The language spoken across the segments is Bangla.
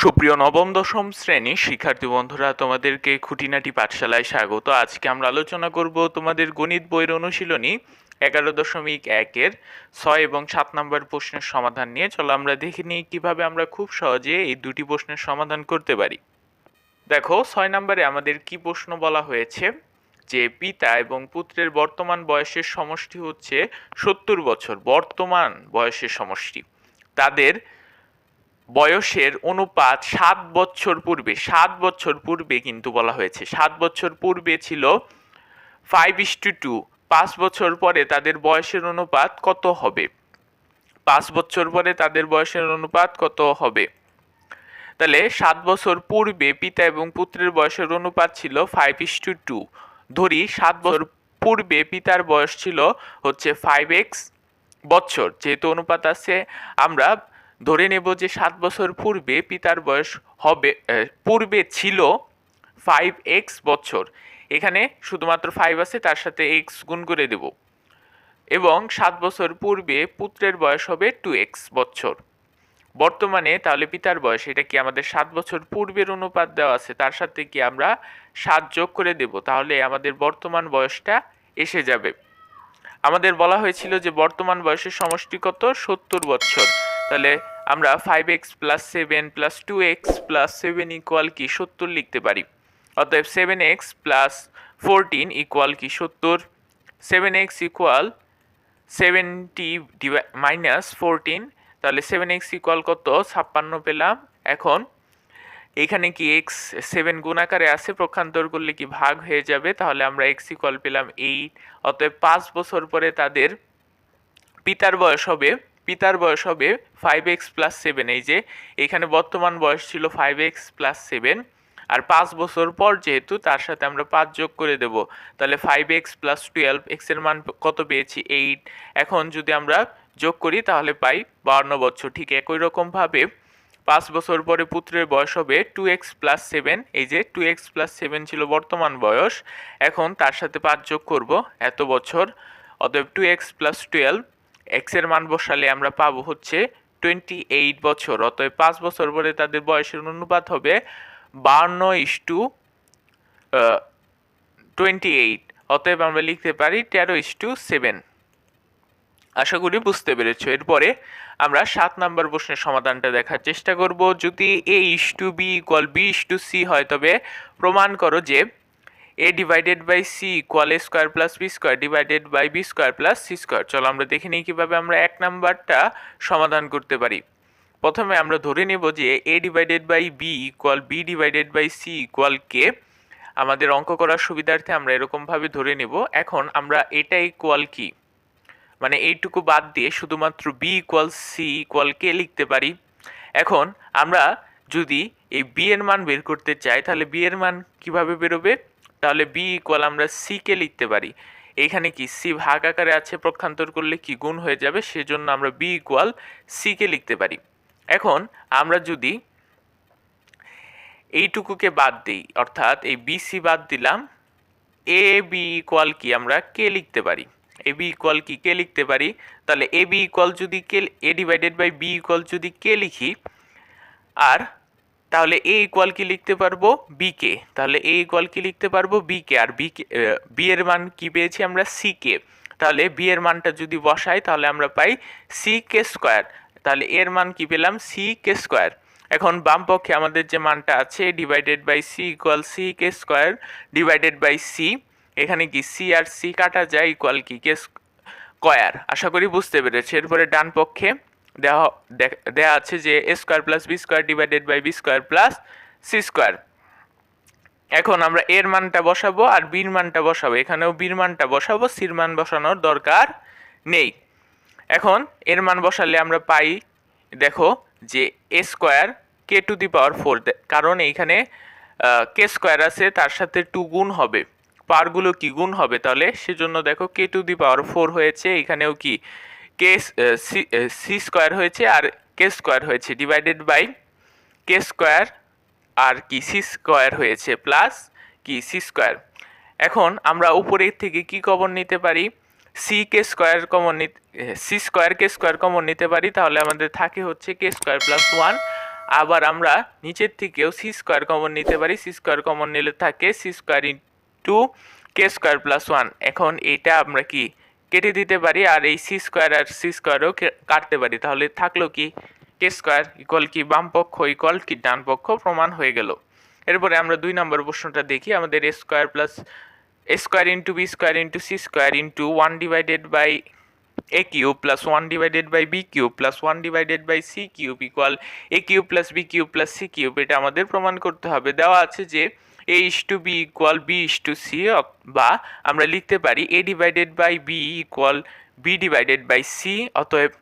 সুপ্রিয় নবম, দশম শ্রেণি শিক্ষার্থী বন্ধুরা, তোমাদেরকে খুঁটিনাটি পাঠশালায় স্বাগত। আজকে আমরা আলোচনা করব তোমাদের গণিত বইয়ের অনুশীলনী এগারো দশমিক একের ছয় এবং সাত নম্বর প্রশ্নের সমাধান নিয়ে। চলো আমরা দেখে নিই কীভাবে আমরা খুব সহজে এই দুটি প্রশ্নের সমাধান করতে পারি। দেখো, ছয় নম্বরে আমাদের কি প্রশ্ন বলা হয়েছে? যে পিতা এবং পুত্রের বর্তমান বয়সের সমষ্টি হচ্ছে সত্তর বছর, বর্তমান বয়সের সমষ্টি। তাদের বয়সের অনুপাত সাত বছর পূর্বে, সাত বছর পূর্বে কিন্তু বলা হয়েছে। সাত বছর পূর্বে ছিল ফাইভ ইস টু টু পাঁচ বছর পরে তাদের বয়সের অনুপাত কত হবে? পাঁচ বছর পরে তাদের বয়সের অনুপাত কত হবে? তাহলে সাত বছর পূর্বে পিতা এবং পুত্রের বয়সের অনুপাত ছিল ফাইভ ইস টু টু ধরি সাত বছর পূর্বে পিতার বয়স ছিল হচ্ছে ফাইভ এক্স বছর। যেহেতু অনুপাত আছে, আমরা ধরে নেব যে সাত বছর পূর্বে পিতার বয়স হবে পূর্বে ছিল ফাইভ এক্স বছর। এখানে শুধুমাত্র ফাইভ আছে, তার সাথে এক্স গুণ করে দেব। এবং সাত বছর পূর্বে পুত্রের বয়স হবে টু এক্স বছর। বর্তমানে তাহলে পিতার বয়স, এটা কি আমাদের সাত বছর পূর্বের অনুপাত দেওয়া আছে? তার সাথে কি আমরা সাত যোগ করে দেব? তাহলে আমাদের বর্তমান বয়সটা এসে যাবে। আমাদের বলা হয়েছিল যে বর্তমান বয়সের সমষ্টি কত? সত্তর বছর। তাহলে আমরা five X plus seven plus two X plus seven equal কি সত্তর লিখতে পারি। অতএব seven X plus fourteen equal কি সত্তর? Seven X equal seventy minus fourteen তাহলে সেভেন এক্স ইকুয়াল কত? ছাপ্পান্ন পেলাম। এখন এখানে কি এক্স সেভেন গুণ আকারে আছে, প্রক্ষান্তর করলে কি ভাগ হয়ে যাবে? তাহলে আমরা এক্স ইকুয়াল পেলাম এইট অতএব পাঁচ বছর পরে তাদের পিতার বয়স হবে পিতার বয়স হবে ফাইভ এক্স প্লাস সেভেন এই যে এখানে বর্তমান বয়স ছিল ফাইভ এক্স প্লাস সেভেন আর পাঁচ বছর পর যেহেতু তার সাথে আমরা পাঁচ যোগ করে দেব, তাহলে ফাইভ এক্স প্লাস টুয়েলভ এক্সের মান কত পেয়েছি? এইট এখন যদি আমরা যোগ করি তাহলে পাই বাউন্ন বছর, ঠিক একই রকমভাবে পাঁচ বছর পরে পুত্রের বয়স হবে টু এক্স প্লাস সেভেন এই যে টু এক্স প্লাস সেভেন ছিল বর্তমান বয়স, এখন তার সাথে পাঁচ যোগ করব এত বছর, অতএব টু এক্স প্লাস টুয়েলভ এক্সের মান বসালে আমরা পাবো হচ্ছে টোয়েন্টি এইট বছর। অতএব পাঁচ বছর পরে তাদের বয়সের অনুপাত হবে বান্ন ইস টু টোয়েন্টি এইট অতএব আমরা লিখতে পারি তেরো ইস টু সেভেন। আশা করি বুঝতে পেরেছ। এরপরে আমরা সাত নাম্বার প্রশ্নের সমাধানটা দেখার চেষ্টা করব। যদি A is to B equal B is to C হয়, তবে প্রমাণ করো যে A divided by C equal A square plus B square divided by B square plus C square চলো আমরা দেখে নিই কীভাবে আমরা এক নাম্বারটা সমাধান করতে পারি। প্রথমে আমরা ধরে নেব যে A divided by B equal B divided by C equal K আমাদের অঙ্ক করার সুবিধার্থে আমরা এরকমভাবে ধরে নেব। এখন আমরা এটা ইকুয়াল কি? মানে এইটুকু বাদ দিয়ে শুধুমাত্র B equal C equal K লিখতে পারি। এখন আমরা যদি এই বি এর মান বের করতে চাই, তাহলে বি এর মান কীভাবে বেরোবে? তাহলে বি ইকুয়াল আমরা সি কে লিখতে পারি। এখানে কি সি ভাগ আকারে আছে, প্রক্ষান্তর করলে কি গুণ হয়ে যাবে? সেজন্য আমরা বি ইকুয়াল সি কে লিখতে পারি। এখন আমরা যদি এইটুকুকে বাদ দিই, অর্থাৎ এই বি সি বাদ দিলাম এ বি ইকুয়াল কি আমরা কে লিখতে পারি? এ বি ইকুয়াল কি কে লিখতে পারি? তাহলে এ বি ইকুয়াল যদি K A divided by B equal যদি কে লিখি, আর তাহলে এ ইকুয়াল কি লিখতে পারব? বি কে তাহলে এ ইকুয়াল কি লিখতে পারব? বি কে আর বি কে বি এর মান কি পেয়েছি আমরা? সি কে তাহলে বি এর মানটা যদি বসাই, তাহলে আমরা পাই সি কে স্কোয়ার তাহলে এর মান কি পেলাম? সি কে স্কোয়ার এখন বাম পক্ষে আমাদের যে মানটা আছে divided by C equal C K square divided by C এখানে কি সি আর সি কাটা যায় ইকুয়াল কি? কে স্কোয়ার আশা করি বুঝতে পেরেছি। এরপরে ডান পক্ষে দেওয়া দেওয়া আছে যে A square plus B square divided by B square plus C square এখন আমরা এর মানটা বসাবো আর বির মানটা বসাবো। এখানেও বির মানটা বসাবো সির মান বসানোর দরকার নেই। এখন এর মান বসালে আমরা পাই, দেখো, যে a square k to the power four কারণ এইখানে কে স্কোয়ার আছে, তার সাথে টু গুণ হবে। পাওয়ারগুলো কি গুণ হবে তাহলে? সেজন্য দেখো কে টু দি পাওয়ার ফোর হয়েছে। এখানেও কি? কে সি স্কোয়ার হয়েছে আর কে স্কোয়ার হয়েছে ডিভাইডেড বাই কে স্কোয়ার আর কি সি স্কোয়ার হয়েছে প্লাস কি সি স্কোয়ার এখন আমরা উপরের থেকে কি কমন নিতে পারি? সি কে স্কোয়ার কমন নিতে c square k square common নিতে পারি, তাহলে আমাদের থাকে হচ্ছে কে স্কোয়ার প্লাস ওয়ান আবার আমরা নিচের থেকেও সি স্কোয়ার কমন নিতে পারি সি স্কোয়ার কমন নিলে থাকে c square into k square plus one এখন এটা আমরা কি কেটে দিতে পারি আর এই সি স্কোয়ার আর সি স্কোয়ারও কাটতে পারি। তাহলে থাকল কি? কে স্কোয়ার ইকুয়াল কি বাম পক্ষ ইকুয়াল কি ডান পক্ষ প্রমাণ হয়ে গেল। এরপরে আমরা দুই নম্বর প্রশ্নটা দেখি। আমাদের a square plus a square into b square into c square into one divided by a cube plus 1 divided by b cube plus 1 divided by c cube equal a cube plus b cube plus c cube এটা আমাদের প্রমাণ করতে হবে। দেওয়া আছে যে a is to b equal b is to c বা আমরা লিখতে পারি a divided by b equal b divided by c, অতএব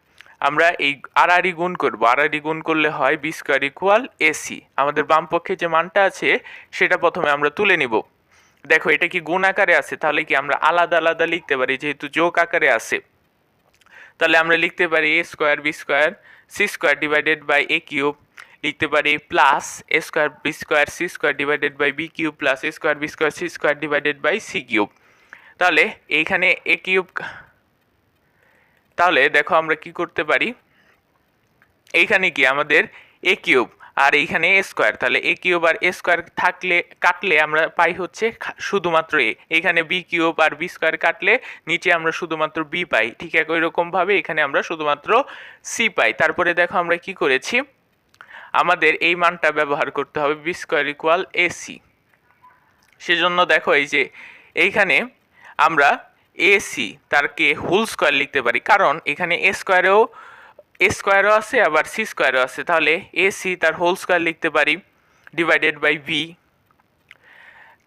আমরা এই আড়াআড়ি গুণ করব। আড়াআড়ি গুণ করলে হয় বি স্কোয়ার ইকুয়াল এসি আমাদের বাম পক্ষে যে মানটা আছে, সেটা প্রথমে আমরা তুলে নিব। দেখো, এটা কি গুণ আকারে আছে? তাহলে কি আমরা আলাদা আলাদা লিখতে পারি? যেহেতু যোগ আকারে আছে। তাহলে আমরা লিখতে পারি a square b square c square divided by a cube লিখতে পারি plus a square b square c square divided by b cube plus a square b square c square divided by c cube তাহলে এইখানে এ কিউব তাহলে দেখো আমরা কি করতে পারি? এইখানে কি আমাদের এ কিউব আর এইখানে এ স্কোয়ার তাহলে এ কিউব আর এ স্কোয়ার থাকলে, কাটলে আমরা পাই হচ্ছে শুধুমাত্র এ এখানে বি কিউব আর বি স্কোয়ার কাটলে নিচে আমরা শুধুমাত্র বি পাই, ঠিক একই রকমভাবে এখানে আমরা শুধুমাত্র সি পাই। তারপরে দেখো আমরা কি করেছি? আমাদের এই মানটা ব্যবহার করতে হবে বি স্কোয়ার ইকুয়াল এসি সেজন্য দেখো এই যে এইখানে আমরা এসি তারকে হোল স্কোয়ার লিখতে পারি। কারণ এখানে এ স্কোয়ারেও এ স্কোয়ারও আছে, আবার সি স্কোয়ারও আছে। তাহলে এসি তার হোল স্কোয়ার লিখতে পারি ডিভাইডেড বাই বি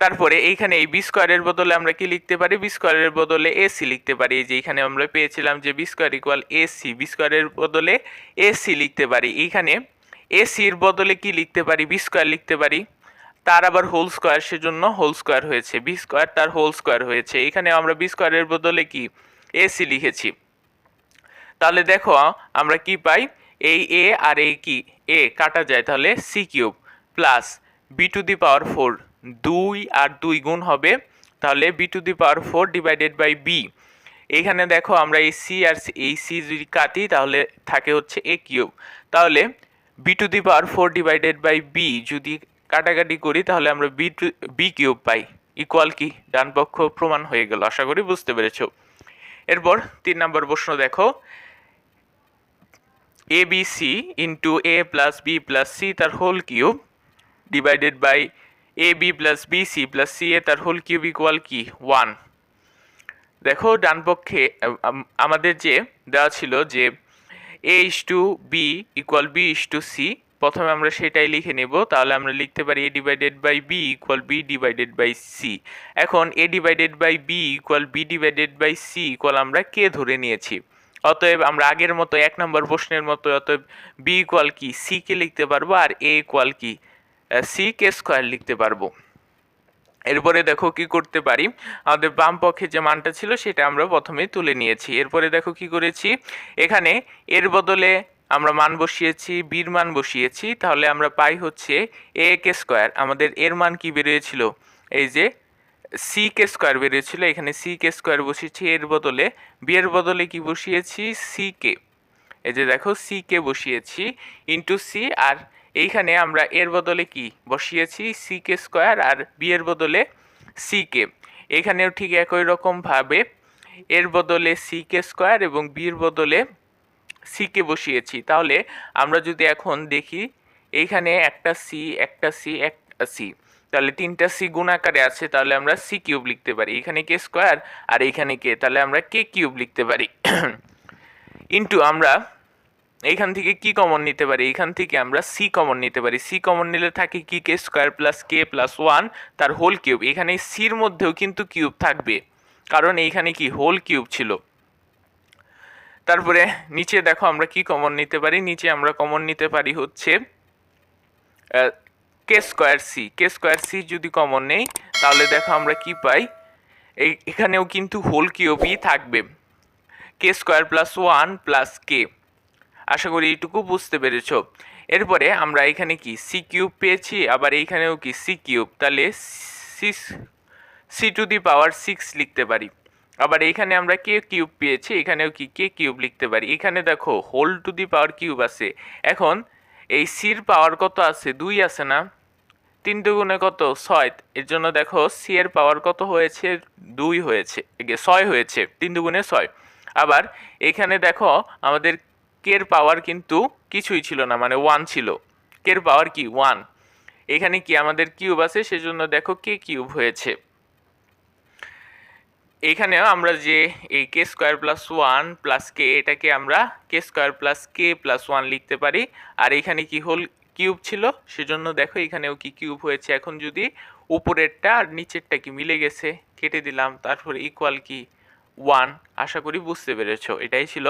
তারপরে এইখানে এই বি স্কোয়ারের বদলে আমরা কি লিখতে পারি? বি স্কোয়ারের বদলে এসি লিখতে পারি। যে এখানে আমরা পেয়েছিলাম যে b square equal ac b স্কোয়ারের বদলে এসি লিখতে পারি। এইখানে এসির বদলে কি লিখতে পারি? বি স্কোয়ার লিখতে পারি। তার আবার হোল স্কোয়ার, সেজন্য হোল স্কোয়ার হয়েছে। বি স্কোয়ার তার হোল স্কোয়ার হয়েছে। এখানে আমরা বি স্কোয়ারের বদলে কি? এসি লিখেছি। তাহলে দেখো আমরা কি পাই? এই এ আর এই কি? এ কাটা যায় তাহলে c cube plus b to the power four দুই আর দুই গুণ হবে। তাহলে b to the power four divided by b এখানে দেখো, আমরা এই সি আর এই সি যদি কাটি, তাহলে থাকে হচ্ছে এ কিউব। তাহলে b to the power four divided by b যদি কাটাকাটি করি, তাহলে আমরা বি টু বি কিউব পাই। ইকুয়াল কি? ডান পক্ষ প্রমাণ হয়ে গেল, আশা করি বুঝতে পেরেছ। এরপর তিন নম্বর প্রশ্ন দেখো। A b c into a plus b plus c তার whole cube divided by a b plus b c plus c a তার হোল কিউব ইকুয়াল কি? ওয়ান দেখো, ডান পক্ষে আম- আম- আমাদের যে দেওয়া ছিল যে a is to b equal b is to c প্রথমে আমরা সেটাই লিখে নেব, তাহলে আমরা লিখতে পারি a divided by b equal b divided by c এখন a divided by b equal b divided by c equal আমরা কে ধরে নিয়েছি? অতএব আমরা আগের মতো এক নম্বর প্রশ্নের মতো, অতএব বি ইকুয়াল কি? সি কে লিখতে পারব আর এ ইকুয়াল কি? সি কে স্কোয়ার লিখতে পারব। এরপরে দেখো কি করতে পারি? আমাদের বাম পক্ষে যে মানটা ছিল সেটা আমরা প্রথমে তুলে নিয়েছি। এরপরে দেখো কি করেছি? এখানে এর বদলে আমরা মান বসিয়েছি, বির মান বসিয়েছি। তাহলে আমরা পাই হচ্ছে এ কে স্কোয়ার আমাদের এর মান কি বেরিয়েছিল? এই যে সি কে স্কোয়ার বেরিয়েছিল। এখানে সি কে স্কোয়ার বসিয়েছি, এর বদলে বি এর বদলে কি বসিয়েছি? সি কে এই যে দেখো সি কে বসিয়েছি ইন্টু সি আর এইখানে আমরা এর বদলে কি বসিয়েছি? সি কে স্কোয়ার আর বি এর বদলে সি কে এখানেও ঠিক একই রকমভাবে এর বদলে সি কে স্কোয়ার এবং বির বদলে সি কে বসিয়েছি। তাহলে আমরা যদি এখন দেখি, এইখানে একটা সি একটা সি একটা সি তাহলে তিনটা সি গুণ আকারে আছে, তাহলে আমরা সি কিউব লিখতে পারি। এখানে কে স্কোয়ার আর এইখানে কে তাহলে আমরা কে কিউব লিখতে পারি। ইন্টু আমরা এইখান থেকে কি কমন নিতে পারি? এইখান থেকে আমরা সি কমন নিতে পারি। সি কমন নিলে থাকে কি? K square plus k plus one তার হোল কিউব এখানে সির মধ্যেও কিন্তু কিউব থাকবে। কারণ এইখানে কি? হোল কিউব ছিল। তারপরে নিচে দেখো আমরা কি কমন নিতে পারি? নিচে আমরা কমন নিতে পারি হচ্ছে k square c k square c যদি কমন নেই, তাহলে দেখো আমরা কি পাই? এখানেও কিন্তু হোল কিউবই থাকবে। K square plus one plus k আশা করি এইটুকু বুঝতে পেরেছ। এরপরে আমরা এখানে কি? সি কিউব পেয়েছি, আবার এইখানেও কি? সি কিউব তাহলে six c to the power six লিখতে পারি। আবার এইখানে আমরা কে কিউব পেয়েছি, এখানেও কি? কে কিউব লিখতে পারি। এখানে দেখো whole to the power cube আছে। এখন এই সির পাওয়ার কত আছে? দুই আছে না? তিন দুগুণে কত? ছয়। এর জন্য দেখো সি এর পাওয়ার কত হয়েছে? দুই হয়েছে ছয় হয়েছে। তিন দুগুণে ছয়। আবার এখানে দেখো, আমাদের কের পাওয়ার কিন্তু কিছুই ছিল না মানে ওয়ান ছিল। কের পাওয়ার কি? ওয়ান এখানে কি আমাদের কিউব আছে? সেজন্য দেখো কে কিউব হয়েছে। এখানেও আমরা যে এই k square plus one plus k এটাকে আমরা k square plus k plus one লিখতে পারি। আর এখানে কি হোল কিউব ছিল? সেজন্য দেখো এখানেও কি কিউব হয়েছে। এখন যদি উপরেরটা আর নিচেরটা কি মিলে গেছে, কেটে দিলাম, তারপরে ইকুয়াল কি? ওয়ান আশা করি বুঝতে পেরেছ। এটাই ছিল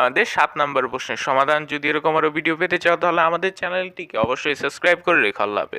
আমাদের সাত নম্বর প্রশ্নের সমাধান। যদি এরকম আরও ভিডিও পেতে চাও, তাহলে আমাদের চ্যানেলটিকে অবশ্যই সাবস্ক্রাইব করে রেখো। আল্লাহ হাফেজ।